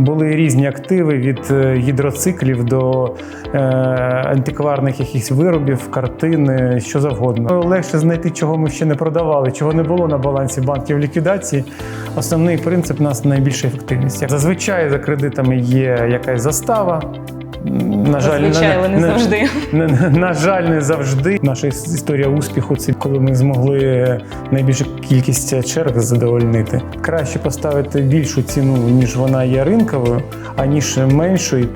Були різні активи від е, гідроциклів до е, антикварних якихось виробів, картин, е, що завгодно. Легше знайти, чого ми ще не продавали, чого не було на балансі банків ліквідації. Основний принцип у нас найбільша ефективність. Зазвичай за кредитами є якась застава. На жаль, Зазвичай, на, не завжди. на, на, на жаль, не завжди. Наша історія успіху це коли ми змогли найбільшу кількість черг задовольнити. Краще поставити більшу ціну, ніж вона є ринковою, аніж меншу і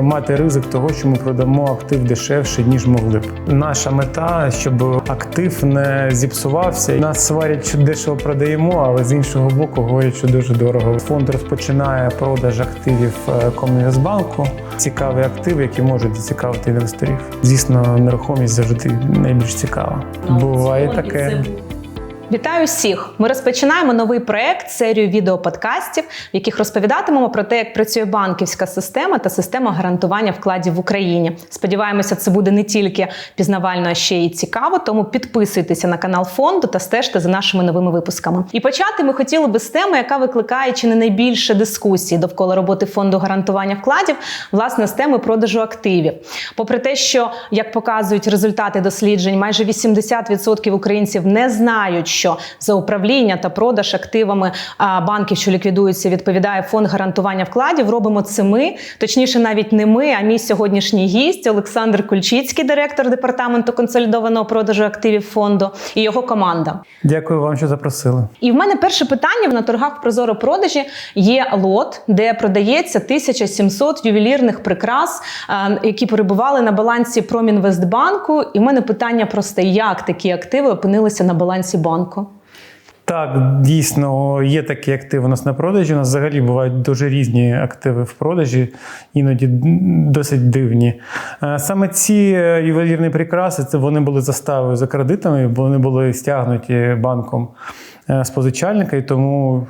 мати ризик того, що ми продамо актив дешевше, ніж могли б. Наша мета, щоб актив не зіпсувався. Нас сварять, що дешево продаємо, але з іншого боку говорять, що дуже дорого. Фонд розпочинає продаж активів е, Комінвестбанку. Цікаві активи, які можуть зацікавити інвесторів. Звісно, нерухомість завжди найбільш цікава. Буває таке. Вітаю всіх! Ми розпочинаємо новий проект, серію відеоподкастів, в яких розповідатимемо про те, як працює банківська система та система гарантування вкладів в Україні. Сподіваємося, це буде не тільки пізнавально, а ще й цікаво. Тому підписуйтеся на канал фонду та стежте за нашими новими випусками. І почати ми хотіли би з теми, яка викликає чи не найбільше дискусії довкола роботи фонду гарантування вкладів, власне, з теми продажу активів. Попри те, що як показують результати досліджень, майже 80% українців не знають, що за управління та продаж активами банків, що ліквідуються, відповідає фонд гарантування вкладів. Робимо це ми, точніше, навіть не ми, а мій сьогоднішній гість Олександр Кульчицький, директор департаменту консолідованого продажу активів фонду, і його команда. Дякую вам, що запросили. І в мене перше питання на торгах Прозоро продажі є лот, де продається 1700 ювелірних прикрас, які перебували на балансі Промінвестбанку. І в мене питання просте: як такі активи опинилися на балансі банку? Так, дійсно є такі активи у нас на продажі. У нас взагалі бувають дуже різні активи в продажі, іноді досить дивні. Е, Саме ці е, ювелірні прикраси це вони були заставою за кредитами, бо вони були стягнуті банком е, з позичальника, і тому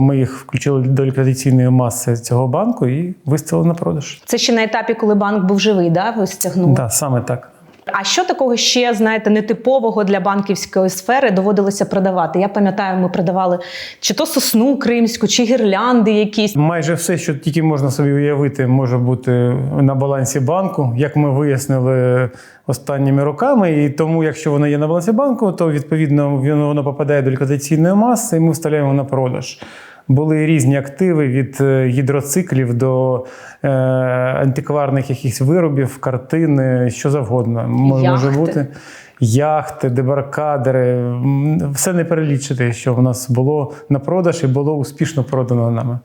ми їх включили до ліквідаційної маси цього банку і виставили на продаж. Це ще на етапі, коли банк був живий, да? ви стягнули? Так, саме так. А що такого ще, знаєте, нетипового для банківської сфери доводилося продавати? Я пам'ятаю, ми продавали чи то сосну кримську, чи гірлянди якісь. Майже все, що тільки можна собі уявити, може бути на балансі банку, як ми вияснили останніми роками. І тому, якщо воно є на балансі банку, то відповідно воно попадає до ліквідаційної маси, і ми вставляємо на продаж. Були різні активи від е, гідроциклів до е, антикварних якихось виробів, картин, що завгодно. Може Яхти. бути яхти, дебаркадери, все не перелічити, що в нас було на продаж і було успішно продано нами.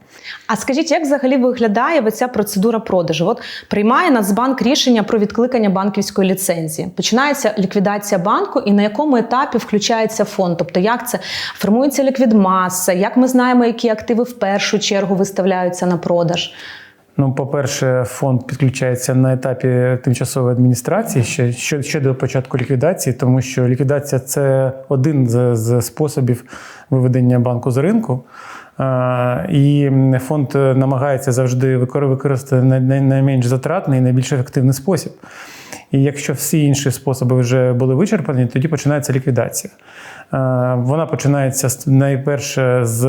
А скажіть, як взагалі виглядає ця процедура продажу? От приймає Нацбанк рішення про відкликання банківської ліцензії. Починається ліквідація банку, і на якому етапі включається фонд? Тобто, як це формується ліквідмаса? Як ми знаємо, які активи в першу чергу виставляються на продаж? Ну, по-перше, фонд підключається на етапі тимчасової адміністрації ще, ще, ще до початку ліквідації, тому що ліквідація це один з, з способів виведення банку з ринку. Е, І фонд намагається завжди використати най- най- найменш затратний і найбільш ефективний спосіб. І якщо всі інші способи вже були вичерпані, тоді починається ліквідація. Е, Вона починається найперше з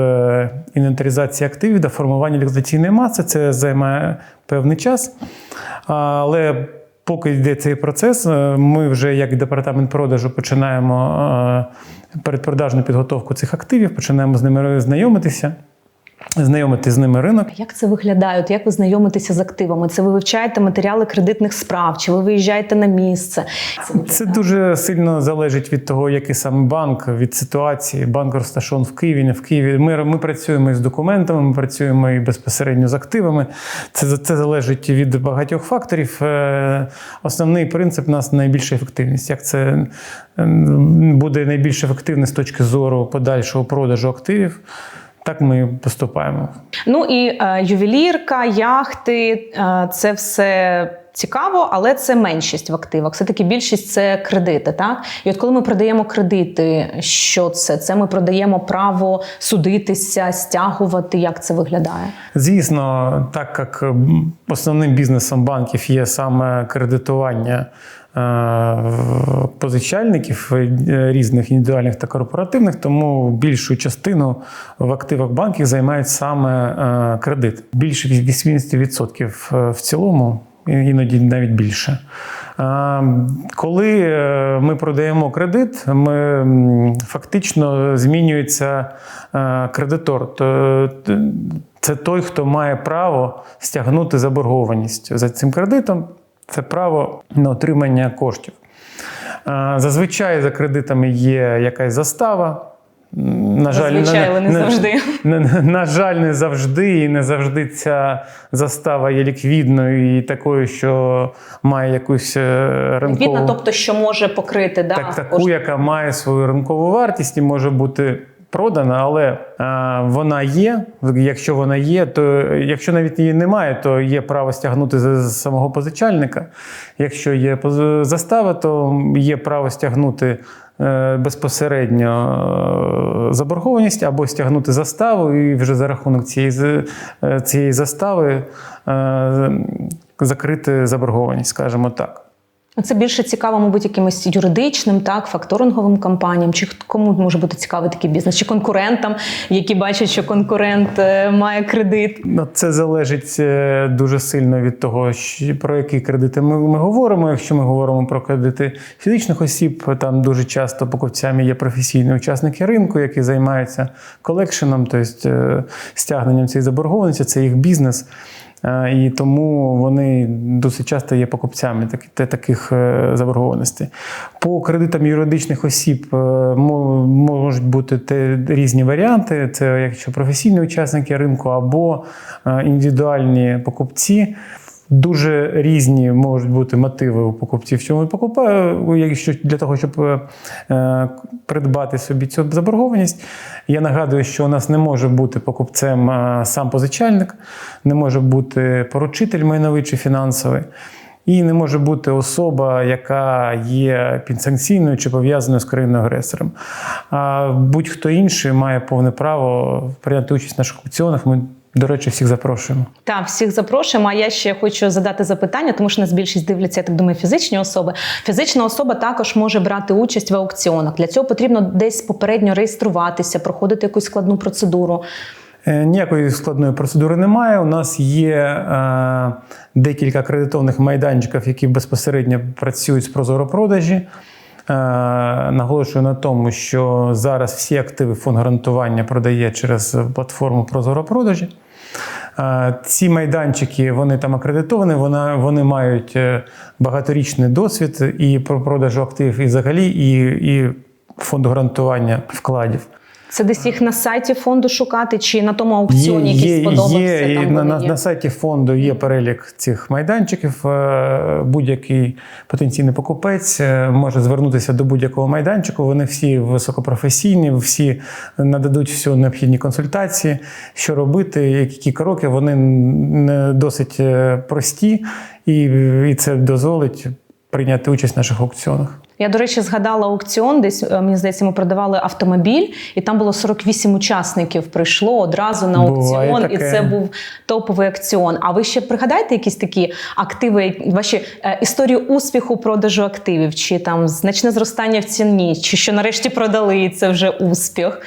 інвентаризації активів до формування ліквідаційної маси. Це займає певний час. Але поки йде цей процес, е, ми вже як департамент продажу починаємо е, передпродажну підготовку цих активів, починаємо з ними знайомитися, знайомити з ними ринок. Як це виглядає? От Як ви знайомитеся з активами? Це ви вивчаєте матеріали кредитних справ, чи ви виїжджаєте на місце? Це дуже сильно залежить від того, який саме банк, від ситуації. Банк розташований в Києві, не в Києві. Ми, ми працюємо і з документами, ми працюємо і безпосередньо з активами. Це, це залежить від багатьох факторів. Е, Основний принцип у нас найбільша ефективність. Як це е, буде найбільш ефективне з точки зору подальшого продажу активів, так ми поступаємо. Ну і е, ювелірка, яхти е, це все. Цікаво, але це меншість в активах. Все таки більшість це кредити. Так і от коли ми продаємо кредити, що це? Це ми продаємо право судитися, стягувати. Як це виглядає? Звісно, так як основним бізнесом банків є саме кредитування позичальників е, різних індивідуальних та корпоративних, тому більшу частину в активах банків займають саме е, кредит. Більше 80% в цілому, іноді навіть більше. Е, Коли е, ми продаємо кредит, ми фактично змінюється е, кредитор. То- Це той, хто має право стягнути заборгованість за цим кредитом. Це право на отримання коштів. Зазвичай за кредитами є якась застава. На жаль, Зазвичай, але не завжди. на, на- на жаль, не завжди, і не завжди ця застава є ліквідною і такою, що має якусь е, ринкову... Відповідно, тобто, що може покрити да, так, таку, кошти. яка має свою ринкову вартість і може бути продана, але е, вона є. Якщо вона є, то якщо навіть її немає, то є право стягнути з самого позичальника. Якщо є застава, то є право стягнути. е, Безпосередньо е, заборгованість або стягнути заставу, і вже за рахунок цієї, цієї застави закрити заборгованість, скажімо так. Це більше цікаво, мабуть, якимось юридичним, так, факторинговим компаніям, чи кому може бути цікавий такий бізнес, чи конкурентам, які бачать, що конкурент е, має кредит. Ну, це залежить е, дуже сильно від того, про які кредити ми, ми говоримо. Якщо ми говоримо про кредити фізичних осіб, там дуже часто покупцями є професійні учасники ринку, які займаються колекшеном, тобто стягненням цієї заборгованості, це їх бізнес. Е, І тому вони досить часто є покупцями таких е, заборгованостей. По кредитам юридичних осіб е, можуть бути те різні варіанти. Це якщо професійні учасники ринку або індивідуальні покупці. Дуже різні можуть бути мотиви у покупців, чому покупають, якщо для того, щоб е, е, придбати собі цю заборгованість. Я нагадую, що у нас не може бути покупцем е, сам позичальник, не може бути поручитель майновий чи фінансовий. І не може бути особа, яка є підсанкційною чи пов'язаною з країною агресором. А будь-хто інший має повне право прийняти участь в наших аукціонах. Ми, до речі, всіх запрошуємо. Так, всіх запрошуємо. А я ще хочу задати запитання, тому що нас більшість дивляться, я так думаю, фізичні особи. Фізична особа також може брати участь в аукціонах. Для цього потрібно десь попередньо реєструватися, проходити якусь складну процедуру. Е, Ніякої складної процедури немає. У нас є е, декілька кредитовних майданчиків, які безпосередньо працюють з прозоропродажі. Е, наголошую на тому, що зараз всі активи фонд гарантування продає через платформу прозоропродажі. Ці майданчики вони там акредитовані, вона, вони мають е, багаторічний досвід і про продажу активів, і взагалі, і, і фонду гарантування вкладів. Це десь їх на сайті фонду шукати, чи на тому аукціоні, який сподобався. є, там на, на, на сайті фонду є перелік цих майданчиків. Е, Будь-який потенційний покупець е, може звернутися до будь-якого майданчику. Вони всі високопрофесійні, всі нададуть всю необхідні консультації, що робити, які кроки. Вони досить е, прості, і, і це дозволить прийняти участь в наших аукціонах. Я, до речі, згадала аукціон. Десь е, мені здається, ми продавали автомобіль, і там було 48 учасників. Прийшло одразу на Буває і таке. це був топовий аукціон. А ви ще пригадаєте якісь такі активи, ваші е, історії успіху продажу активів? Чи там значне зростання в ціні, чи що нарешті продали, і це вже успіх?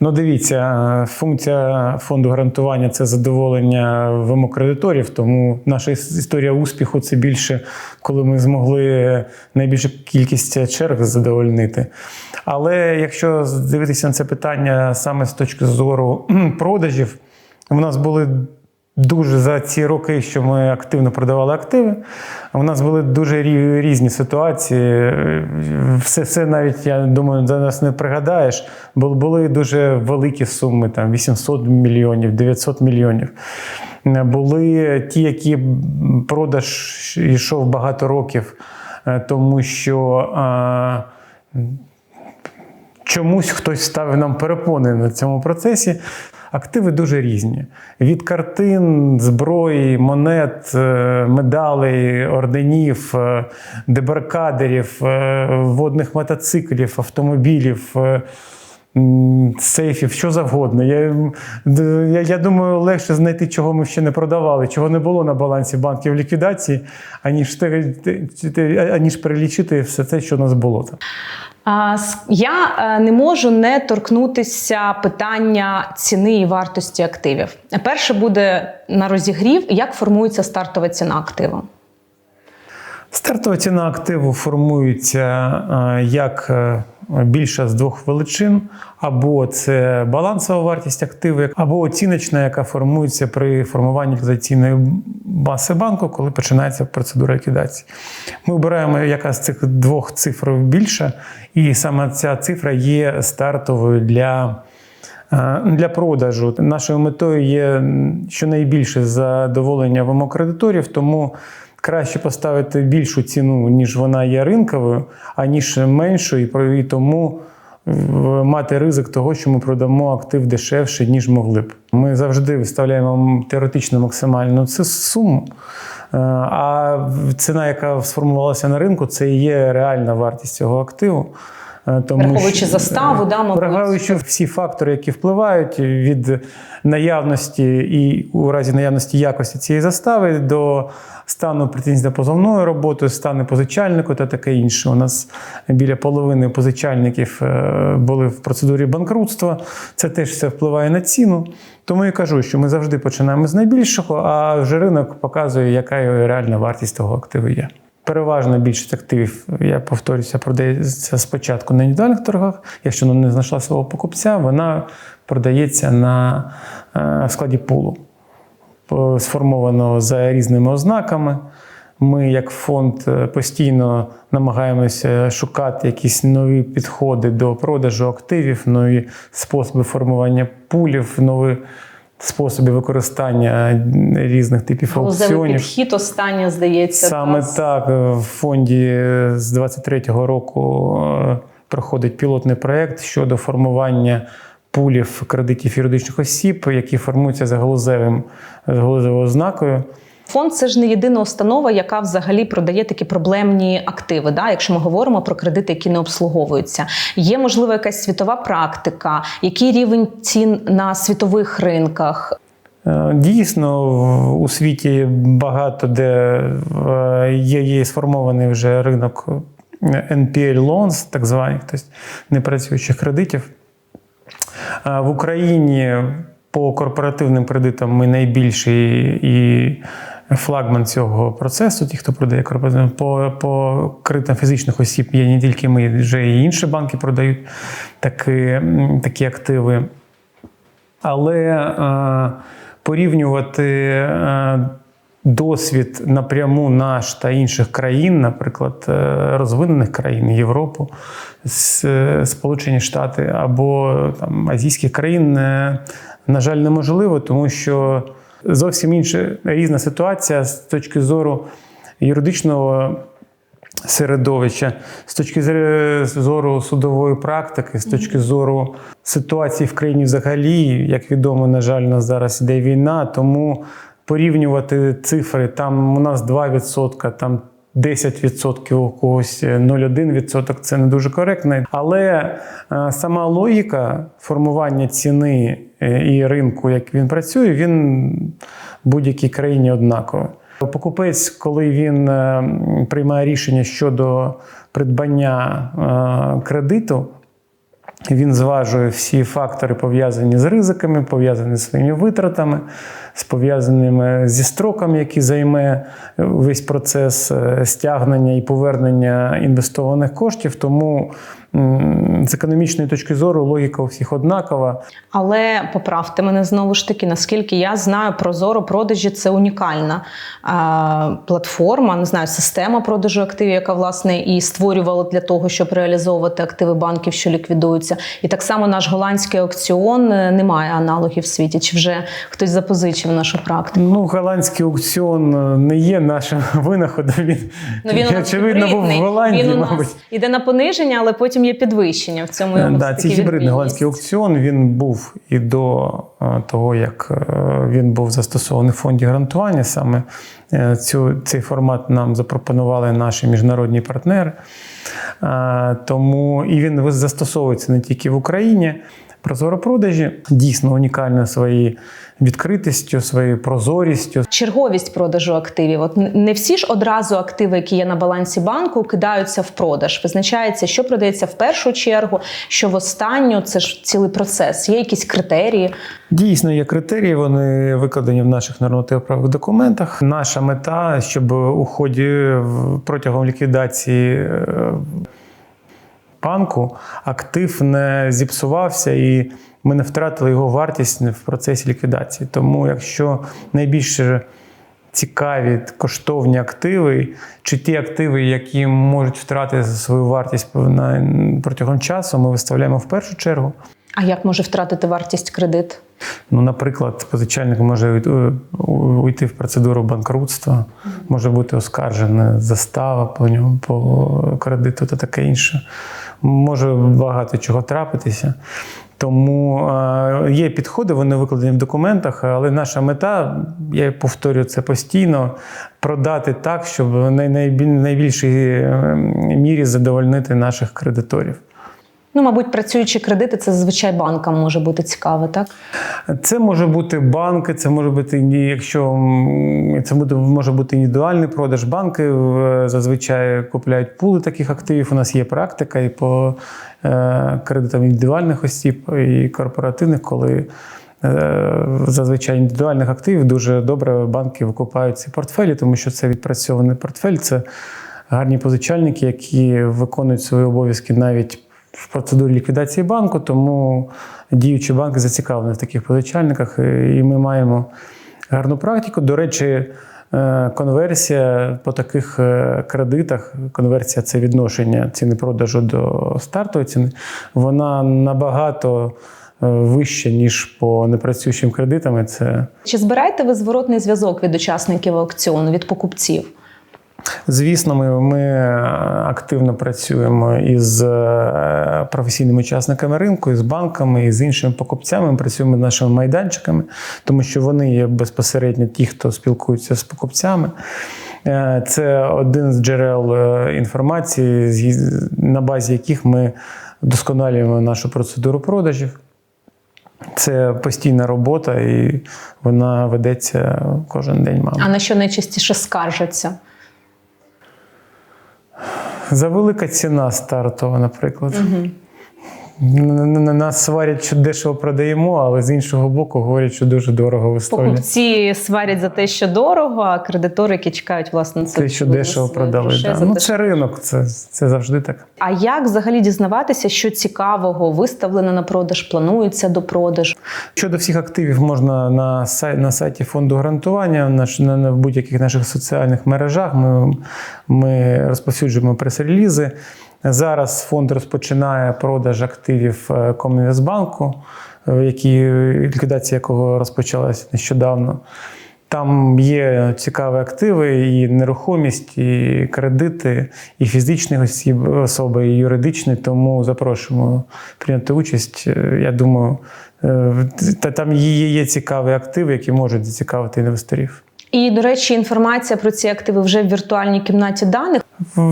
Ну, дивіться, функція фонду гарантування це задоволення вимог кредиторів. Тому наша історія успіху це більше, коли ми змогли найбільшу кількість черг задовольнити. Але якщо дивитися на це питання саме з точки зору продажів, у нас були. Дуже за ці роки, що ми активно продавали активи, у нас були дуже різні ситуації. Все, все навіть, я думаю, за нас не пригадаєш. Бу- Були дуже великі суми, там 800 мільйонів, 900 мільйонів. Були ті, які продаж йшов багато років, е, тому що. Чомусь хтось ставив нам перепони на цьому процесі. Активи дуже різні: від картин, зброї, монет, е, медалей, орденів, е, дебаркадерів, е, водних мотоциклів, автомобілів. сейфів, що завгодно. Я, я, я думаю, легше знайти, чого ми ще не продавали, чого не було на балансі банків ліквідації, аніж, аніж перелічити все те, що у нас було Я е, не можу не торкнутися питання ціни і вартості активів. Перше буде на розігрів, як формується стартова ціна активу. Стартова ціна активу формується е, як е, більша з двох величин, або це балансова вартість активу, або оціночна, яка формується при формуванні ліквідаційної маси банку, коли починається процедура ліквідації. Ми обираємо, яка з цих двох цифр більша, і саме ця цифра є стартовою для. Е, Для продажу нашою метою є щонайбільше задоволення вимог кредиторів, тому краще поставити більшу ціну, ніж вона є ринковою, аніж меншу, і тому мати ризик того, що ми продамо актив дешевше, ніж могли б. Ми завжди виставляємо теоретично максимальну суму. Е, А ціна, яка сформувалася на ринку, це і є реальна вартість цього активу. Е, Тому Враховуючи що- заставу, да, мабуть. Враховуючи всі фактори, які впливають від наявності і у разі наявності якості цієї застави до стану претензій позовної роботи, стану позичальнику та таке інше. У нас біля половини позичальників е, були в процедурі банкрутства. Це теж все впливає на ціну. Тому я кажу, що ми завжди починаємо з найбільшого, а вже ринок показує, яка його реальна вартість того активу є. Переважно більшість активів, я повторюся, продається спочатку на індивідуальних торгах. Якщо вона не знайшла свого покупця, вона продається на е, складі пулу, по- сформованого за різними ознаками. Ми, як фонд, е, постійно намагаємося шукати якісь нові підходи до продажу активів, нові способи формування пулів, нові способи використання різних типів Галузевий аукціонів. підхід останнє, здається. Саме та, так е, в фонді е, з 23-го року е, проходить пілотний проєкт щодо формування пулів кредитів юридичних осіб, які формуються за галузевим за галузевою ознакою. Фонд це ж не єдина установа, яка взагалі продає такі проблемні активи. Да? Якщо ми говоримо про кредити, які не обслуговуються, є можливо якась світова практика, який рівень цін на світових ринках. Е, Дійсно, у світі багато де е, є, є сформований вже ринок NPL loans, так званих, тобто непрацюючих кредитів. В Україні по корпоративним кредитам ми найбільший і флагман цього процесу. Ті, хто продає корпоративно, по, по кредитам фізичних осіб є не тільки ми, вже і інші банки продають такі, такі активи. Але порівнювати досвід напряму наш та інших країн, наприклад, е, розвинених країн Європу, е, Сполучені Штати або там, азійських країн, е, на жаль, неможливо, тому що зовсім інша різна ситуація з точки зору юридичного середовища, з точки зору судової практики, з точки зору ситуації в країні взагалі, як відомо, на жаль, у нас зараз іде війна, тому порівнювати цифри, там у нас 2%, там 10% у когось 0,1% це не дуже коректно. Але е, сама логіка формування ціни е, і ринку, як він працює, він в будь-якій країні однаковий. Покупець, коли він е, приймає рішення щодо придбання е, кредиту, він зважує всі фактори, пов'язані з ризиками, пов'язані з своїми витратами, з пов'язаними зі строками, які займе весь процес е, стягнення і повернення інвестованих коштів. Тому з економічної точки зору логіка у всіх однакова. Але поправте мене знову ж таки, наскільки я знаю, Прозоро продажі це унікальна платформа, не знаю, система продажу активів, яка власне і створювала для того, щоб реалізовувати активи банків, що ліквідуються. І так само наш голландський аукціон е, не має аналогів в світі. Чи вже хтось запозичив нашу практику? Ну, голландський аукціон е, не є нашим винаходом. Він, Ну він очевидно був в. Голландії, Він у нас мабуть. іде на пониження, але потім є підвищення. В цьому Е, ось Да, це гібридний голландський аукціон. Він був і до е, того, як е, він був застосований в фонді гарантування. Саме е, цю, цей формат нам запропонували наші міжнародні партнери. Е, Тому і він застосовується не тільки в Україні. Прозоропродажі дійсно унікальна своєю відкритістю, своєю прозорістю. Черговість продажу активів. От не всі ж одразу активи, які є на балансі банку, кидаються в продаж. Визначається, що продається в першу чергу, що в останню. Це ж цілий процес. Є якісь критерії. Дійсно, є критерії, вони викладені в наших нормативно-правових документах. Наша мета, щоб у ході протягом ліквідації е, банку актив не зіпсувався і ми не втратили його вартість в процесі ліквідації. Тому, якщо найбільше цікаві коштовні активи, чи ті активи, які можуть втратити свою вартість протягом часу, ми виставляємо в першу чергу. А як може втратити вартість кредит? Ну, наприклад, позичальник може уйти- уйти в процедуру банкрутства, може бути оскаржена застава по ньому по кредиту та таке інше. Може багато чого трапитися. Тому е, є підходи, вони викладені в документах, але наша мета, я повторюю це постійно, продати так, щоб в най- найбільшій е, мірі задовольнити наших кредиторів. Ну, мабуть, працюючі кредити це зазвичай банкам може бути цікаво, так? Це може бути банки, це може бути якщо це буде може бути індивідуальний продаж. Банки е, зазвичай купляють пули таких активів. У нас є практика і по е, кредитам індивідуальних осіб, і корпоративних, коли е, зазвичай індивідуальних активів дуже добре банки викупають ці портфелі, тому що це відпрацьований портфель. Це гарні позичальники, які виконують свої обов'язки навіть в процедурі ліквідації банку, тому діючі банки зацікавлені в таких позичальниках, і і ми маємо гарну практику. До речі, е, конверсія по таких е, кредитах, конверсія це відношення ціни продажу до стартової ціни, вона набагато е, вища, ніж по непрацюючим кредитам. Це Чи збираєте ви зворотний зв'язок від учасників аукціону, від покупців? Звісно, ми, ми активно працюємо із е, професійними учасниками ринку, із банками, і з іншими покупцями. Ми працюємо з нашими майданчиками, тому що вони є безпосередньо ті, хто спілкуються з покупцями. Е, Це один з джерел е, інформації, на базі яких ми вдосконалюємо нашу процедуру продажів. Це постійна робота, і вона ведеться кожен день. Мабуть. А на що найчастіше скаржаться? За велика ціна стартова, наприклад. Н- Нас сварять, що дешево продаємо, але з іншого боку говорять, що дуже дорого виставляють. Покупці сварять за те, що дорого, а кредитори, які чекають власне це Те, що дешево продали. Да. Ну, це ринок, це, це завжди так. А як взагалі дізнаватися, що цікавого виставлено на продаж, планується до продажу? Щодо всіх активів можна на сайті, на сайті фонду гарантування, наш, на, на будь-яких наших соціальних мережах. Ми, ми розповсюджуємо прес-релізи. Зараз фонд розпочинає продаж активів е, Комінвестбанку, е, ліквідація якого розпочалася нещодавно. Там є цікаві активи, і нерухомість, і кредити, і фізичні осіб, особи, і юридичні. Тому запрошуємо прийняти участь. Е, Я думаю, та там є, є цікаві активи, які можуть зацікавити інвесторів. І, до речі, інформація про ці активи вже в віртуальній кімнаті даних.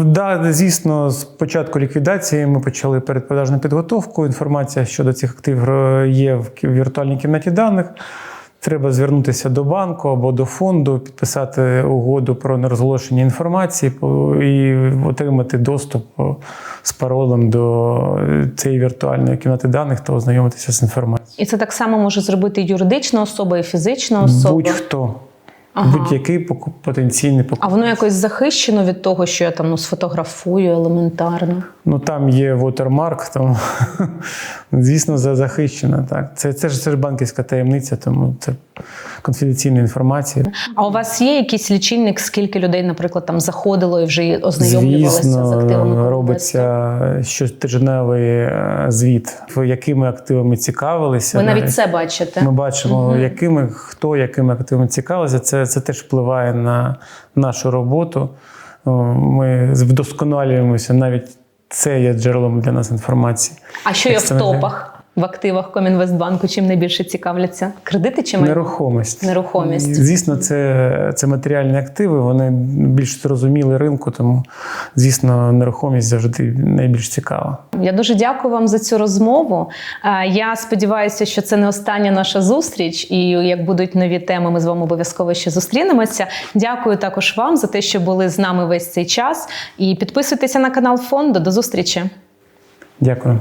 Да, звісно, з початку ліквідації ми почали передпродажну підготовку. Інформація щодо цих активів е, є в віртуальній кімнаті даних. Треба звернутися до банку або до фонду, підписати угоду про нерозголошення інформації і отримати доступ з паролем до е, цієї віртуальної кімнати даних та ознайомитися з інформацією. І це так само може зробити і юридична особа, і фізична особа. Будь-хто, Ага. будь-який потенційний потенційний А воно якось захищено від того, що я там ну, сфотографую елементарно. Ну там є watermark, тому звісно, за- захищена. Так. Це, це, ж, це ж банківська таємниця, тому це конфіденційна інформація. А у вас є якийсь лічильник, скільки людей, наприклад, там заходило і вже ознайомлювалися з активами? Робиться щотижневий е, звіт, якими активами цікавилися. Ви навіть це бачите. Ми бачимо, якими хто якими активами цікавився. Це, це теж впливає на нашу роботу. Ми вдосконалюємося. Навіть це є джерелом для нас інформації. А що є в топах? В активах Комінвестбанку чим найбільше цікавляться? Кредити чи майно? Нерухомість. Нерухомість. Звісно, це, це матеріальні активи, вони більш зрозуміли ринку, тому, звісно, нерухомість завжди найбільш цікава. Я дуже дякую вам за цю розмову. Я сподіваюся, що це не остання наша зустріч, і як будуть нові теми, ми з вами обов'язково ще зустрінемося. Дякую також вам за те, що були з нами весь цей час. І підписуйтеся на канал фонду. До зустрічі. Дякую.